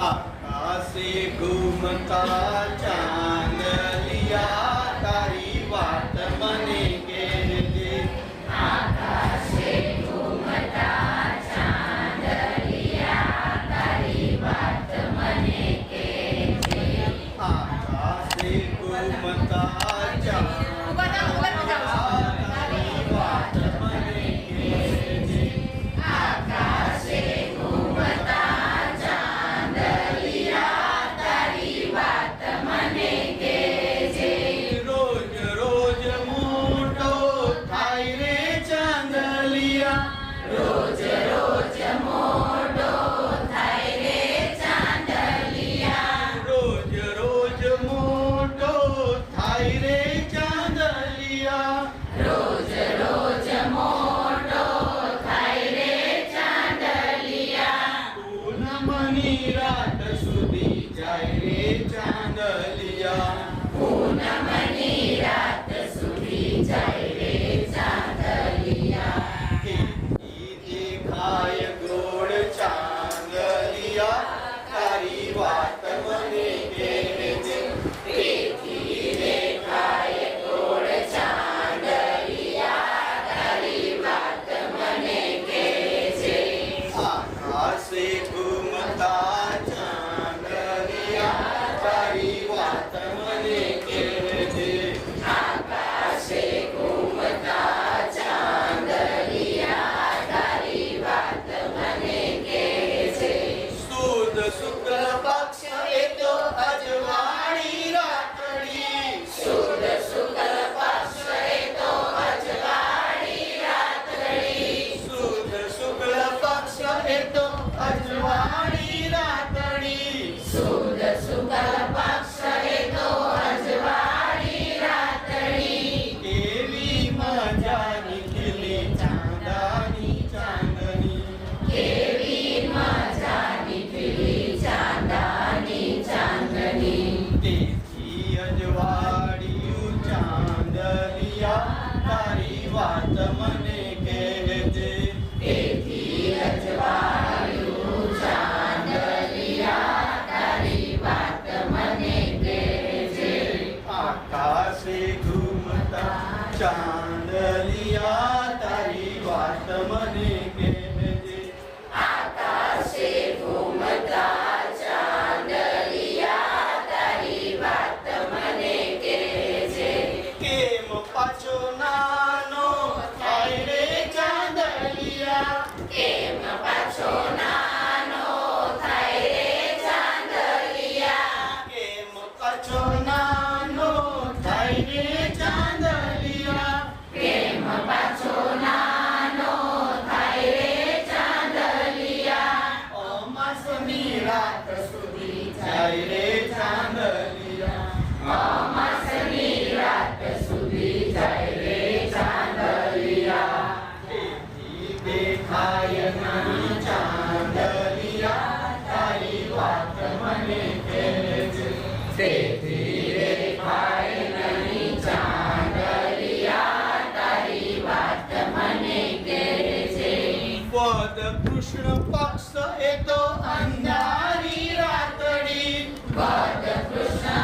આકાશે ઘૂમતા ચાંદલિયા તારી વાત મને કહેજે આકાશે ઘૂમતા ચાંદલિયા તારી વાત મને કહેજે આકાશે Granada. ચાંદલિયા તારી વાત મને કહેજે આકાશે ચાંદલિયા તારી વાત મને કહેજે કેમ પાછો નાનો ચાંદલિયા કેમ પાછો નાનો થાય ચાંદલિયા કેમ પાછો કૃષ્ણ પક્ષ એ તો અંધારી રાતડી ભગત કૃષ્ણ